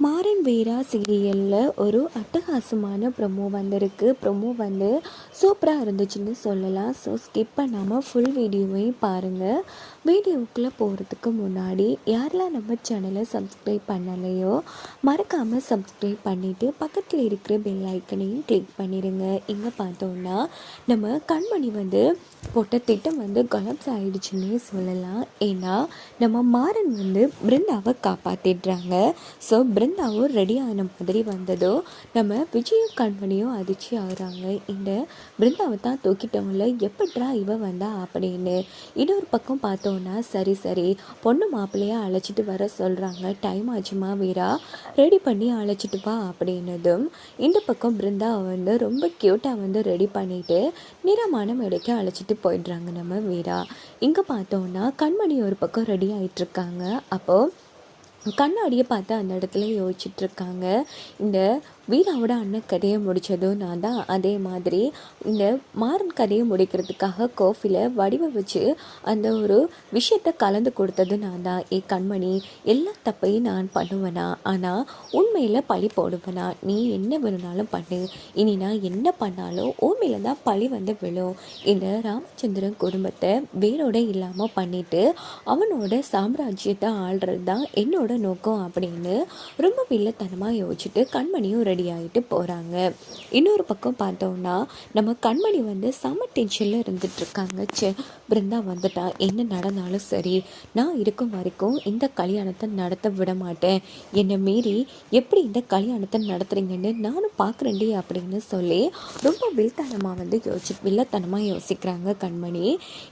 மாற மாறன் வீரா சீரியலில் ஒரு அட்டகாசமான ப்ரொமோ வந்திருக்கு. ப்ரொமோ வந்து சூப்பராக இருந்துச்சுன்னு சொல்லலாம். ஸோ ஸ்கிப் பண்ணாமல் ஃபுல் வீடியோவையும் பாருங்கள் வீடியோக்குள்ளே போகிறதுக்கு முன்னாடி யாரெல்லாம் நம்ம சேனலை சப்ஸ்கிரைப் பண்ணலையோ மறக்காமல் சப்ஸ்கிரைப் பண்ணிவிட்டு பக்கத்தில் இருக்கிற பெல் ஐக்கனையும் கிளிக் பண்ணிடுங்க இங்கே பார்த்தோன்னா நம்ம கண்மணி வந்து போட்ட திட்டம் வந்து கொலப்ஸ் ஆகிடுச்சுன்னே சொல்லலாம். ஏன்னா நம்ம மாறன் வந்து பிருந்தாவை காப்பாற்றிடுறாங்க ஸோ பிருந்தாவும் ரெடி ஆன மாதிரி வந்ததோ நம்ம விஜயும் கண்மணியும் அதிர்ச்சி ஆகுறாங்க. இந்த பிருந்தாவை தான் தூக்கிட்டவங்கள எப்பட்றா இவ வந்தா அப்படின்னு இன்னொரு பக்கம் பார்த்தோன்னா சரி சரி பொண்ணு மாப்பிள்ளையாக அழைச்சிட்டு வர சொல்கிறாங்க டைம் ஆச்சுமா வீரா? ரெடி பண்ணி அழைச்சிட்டு வா அப்படின்னதும் இந்த பக்கம் பிருந்தாவை வந்து ரொம்ப க்யூட்டாக வந்து ரெடி பண்ணிவிட்டு நிறமான எடுக்க அழைச்சிட்டு போயிடுறாங்க நம்ம வீரா. இங்கே பார்த்தோன்னா கண்மணி ஒரு பக்கம் ரெடி ஆகிட்டுருக்காங்க அப்போது கண்ணாடியை பார்த்து அந்த இடத்துல யோசிச்சுட்ருக்காங்க இந்த வீராவோட அண்ணன் கதையை முடித்ததும் நான் தான் அதே மாதிரி இந்த மாறன் கதையை முடிக்கிறதுக்காக கோஃபியில் வடிவ வச்சு அந்த ஒரு விஷயத்தை கலந்து கொடுத்தது நான் தான். ஏ கண்மணி எல்லா தப்பையும் நான் பண்ணுவேனா? ஆனால் உண்மையில் பழி போடுவேனா? நீ என்ன வேணுனாலும் பண்ணு. இனி நான் என்ன பண்ணாலும் உண்மையில் தான் பழி வந்து விழும். இந்த ராமச்சந்திரன் குடும்பத்தை வேரோட இல்லாமல் பண்ணிவிட்டு அவனோட சாம்ராஜ்யத்தை ஆள்றது தான் என்னோட நோக்கம் அப்படின்னு ரொம்ப வில்லத்தனமாக யோசிச்சுட்டு கண்மணியும் ரெடி ஆகிட்டு போகிறாங்க இன்னொரு பக்கம் பார்த்தோம்னா நம்ம கண்மணி வந்து செம டென்ஷனில் இருந்துகிட்ருக்காங்க சே பிருந்தா வந்துட்டா. என்ன நடந்தாலும் சரி நான் இருக்கும் வரைக்கும் இந்த கல்யாணத்தை நடத்த விட மாட்டேன். என்னை மீறி எப்படி இந்த கல்யாணத்தை நடத்துறீங்கன்னு நானும் பார்க்குறேன்டி அப்படின்னு சொல்லி ரொம்ப வில்தனமாக வந்து யோசி வில்லத்தனமாக யோசிக்கிறாங்க கண்மணி.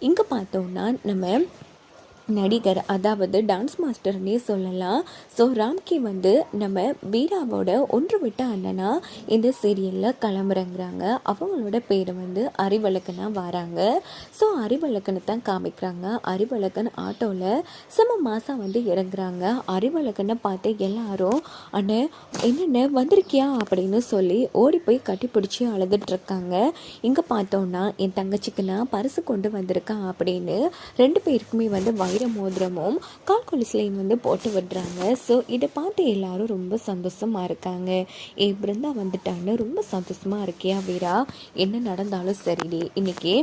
இங்கே பார்த்தோம்னா நம்ம நடிகர் அதாவது டான்ஸ் மாஸ்டர்னே சொல்லலாம். ஸோ ராம்கி வந்து நம்ம வீராவோட ஒன்று விட்ட அண்ணனா இந்த சீரியலில் கிளம்புறங்கிறாங்க அவங்களோட பேர் வந்து அறிவழக்கனாக வராங்க. ஸோ அறிவழக்கனை தான் காமிக்கிறாங்க. அறிவழக்கன் ஆட்டோவில் செம மாதம் வந்து இறங்குறாங்க. அறிவழக்கனை பார்த்து எல்லாரும் அண்ணே என்னென்ன வந்திருக்கியா? அப்படின்னு சொல்லி ஓடி போய் கட்டிப்பிடிச்சி அழுதுட்ருக்காங்க இங்கே பார்த்தோன்னா என் தங்கச்சிக்கு நான் பரிசு கொண்டு வந்திருக்கேன் அப்படின்னு ரெண்டு பேருக்குமே வந்து வைர மோதிரமும் கால் கொலுசுலையும் வந்து போட்டு விடுறாங்க. ஸோ இதை பார்த்து எல்லாரும் ரொம்ப சந்தோஷமாக இருக்காங்க. ஏ பிருந்தா வந்துட்டான்னு ரொம்ப சந்தோஷமாக இருக்கியா வீரா? என்ன நடந்தாலும் சரிடி இன்னைக்கு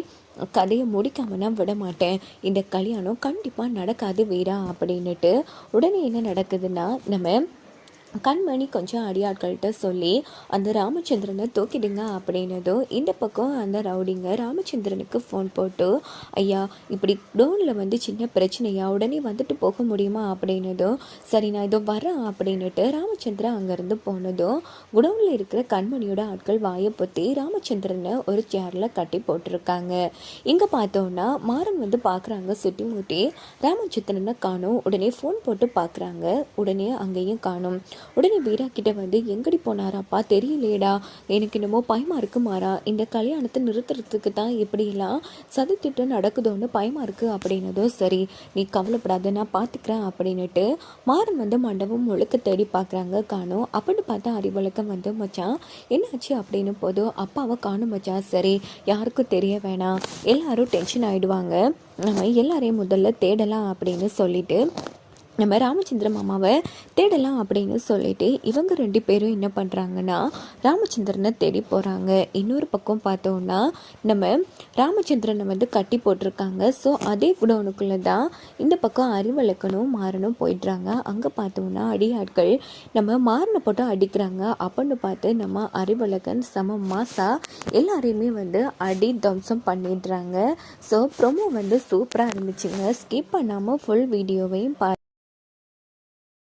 கதையை முடிக்காம நான் விட மாட்டேன். இந்த கல்யாணம் கண்டிப்பாக நடக்காது வீரா அப்படின்னுட்டு உடனே என்ன நடக்குதுன்னா நம்ம கண்மணி கொஞ்சம் அடியாட்கள்கிட்ட சொல்லி அந்த ராமச்சந்திரனை தூக்கிடுங்க அப்படின்னதும் இந்த பக்கம் அந்த ரவுடிங்க ராமச்சந்திரனுக்கு ஃபோன் போட்டு ஐயா இப்படி டோனில் வந்து சின்ன பிரச்சனையா? உடனே வந்துட்டு போக முடியுமா? அப்படின்னதும் சரி நான் இதோ வரேன் அப்படின்னுட்டு ராமச்சந்திரன் அங்கேருந்து போனதும் குடவுனில் இருக்கிற கண்மணியோட ஆட்கள் வாயை பொத்தி ராமச்சந்திரனை ஒரு சேரில் கட்டி போட்டிருக்காங்க. இங்கே பார்த்தோன்னா மாறன் வந்து பார்க்குறாங்க சுட்டி மூட்டி ராமச்சந்திரனை காணும். உடனே ஃபோன் போட்டு பார்க்குறாங்க உடனே அங்கேயும் காணும். உடனே வீரா கிட்ட வந்து எங்கடி போனாராப்பா? தெரியலேடா எனக்கு என்னமோ பயமா இருக்குமாறா இந்த கல்யாணத்தை நிறுத்துறதுக்கு தான் இப்படியெல்லாம் சதித்திட்டம் நடக்குதோன்னு பயமா இருக்கு அப்படின்னதும் சரி. நீ கவலைப்படாத நான் பார்த்துக்கிறேன் அப்படின்னுட்டு மாறன் வந்து மண்டபம் முழுக்க தேடி பார்க்குறாங்க காணும். அப்படின்னு பார்த்தா அறிவழக்கம் வந்து மச்சான் என்னாச்சு? அப்படின்னு போதும் அப்பாவை காணும் மச்சான். சரி யாருக்கும் தெரிய வேணாம். எல்லாரும் டென்ஷன் ஆகிடுவாங்க நம்ம எல்லாரையும் முதல்ல தேடலாம் அப்படின்னு சொல்லிட்டு நம்ம ராமச்சந்திர மாமாவை தேடலாம் அப்படின்னு சொல்லிட்டு இவங்க ரெண்டு பேரும் என்ன பண்ணுறாங்கன்னா ராமச்சந்திரனை தேடி போகிறாங்க இன்னொரு பக்கம் பார்த்தோன்னா நம்ம ராமச்சந்திரனை வந்து கட்டி போட்டிருக்காங்க. ஸோ அதே குடோனுக்குள்ளே தான் இந்த பக்கம் அறிவழக்கனும் மாறனும் போயிடுறாங்க. அங்கே பார்த்தோன்னா அடியாட்கள் நம்ம மாறின போட்டு அடிக்கிறாங்க. அப்படின்னு பார்த்து நம்ம அறிவழகன் சம மாசா எல்லாரையுமே வந்து அடி தம்சம் பண்ணிடுறாங்க. ஸோ ப்ரொமோ வந்து சூப்பராக இருந்துச்சுங்க. ஸ்கிப் பண்ணாமல் ஃபுல் வீடியோவையும் பா